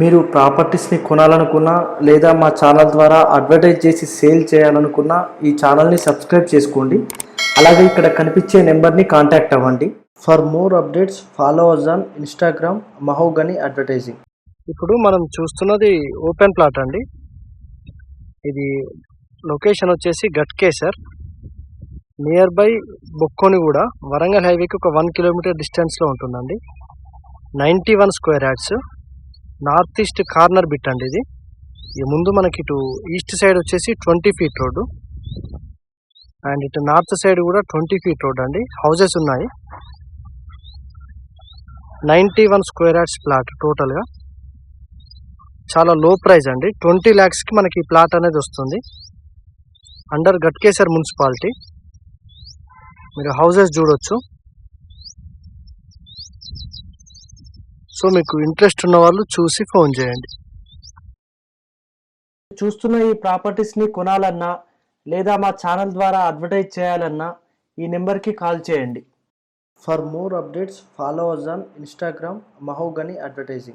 మీరు ప్రాపర్టీస్ని కొనాలనుకున్నా లేదా మా ఛానల్ ద్వారా అడ్వర్టైజ్ చేసి సేల్ చేయాలనుకున్నా ఈ ఛానల్ని సబ్స్క్రైబ్ చేసుకోండి. అలాగే ఇక్కడ కనిపించే నెంబర్ని కాంటాక్ట్ అవ్వండి. For more updates follow us on Instagram mahogany advertising ఇప్పుడు మనం చూస్తున్నది ఓపెన్ ప్లాట్ అండి. ఇది లొకేషన్ వచ్చేసి గట్కేసర్ నియర్ బై బొక్కోనిగూడ వరంగల్ హైవేకి ఒక వన్ కిలోమీటర్ డిస్టెన్స్లో ఉంటుందండి. Ninety one square yards north east corner bit అండి ఇది. ఈ ముందు మనకి ఇటు ఈస్ట్ సైడ్ వచ్చేసి ట్వంటీ ఫీట్ రోడ్డు. అండ్ ఇటు నార్త్ సైడ్ కూడా ట్వంటీ ఫీట్ రోడ్ అండి. హౌసెస్ ఉన్నాయి. Ninety one square yards plot టోటల్గా. చాలా లో ప్రైస్ అండి. ట్వంటీ ల్యాక్స్కి మనకి ఈ ప్లాట్ అనేది వస్తుంది. Under Ghatkesar municipality. మీరు హౌజెస్ చూడొచ్చు. సో మీకు ఇంట్రెస్ట్ ఉన్న వాళ్ళు చూసి ఫోన్ చేయండి. చూస్తున్న ఈ ప్రాపర్టీస్ని కొనాలన్నా లేదా మా ఛానల్ ద్వారా అడ్వర్టైజ్ చేయాలన్నా ఈ నెంబర్కి కాల్ చేయండి. For more updates follow us on Instagram mahogany advertising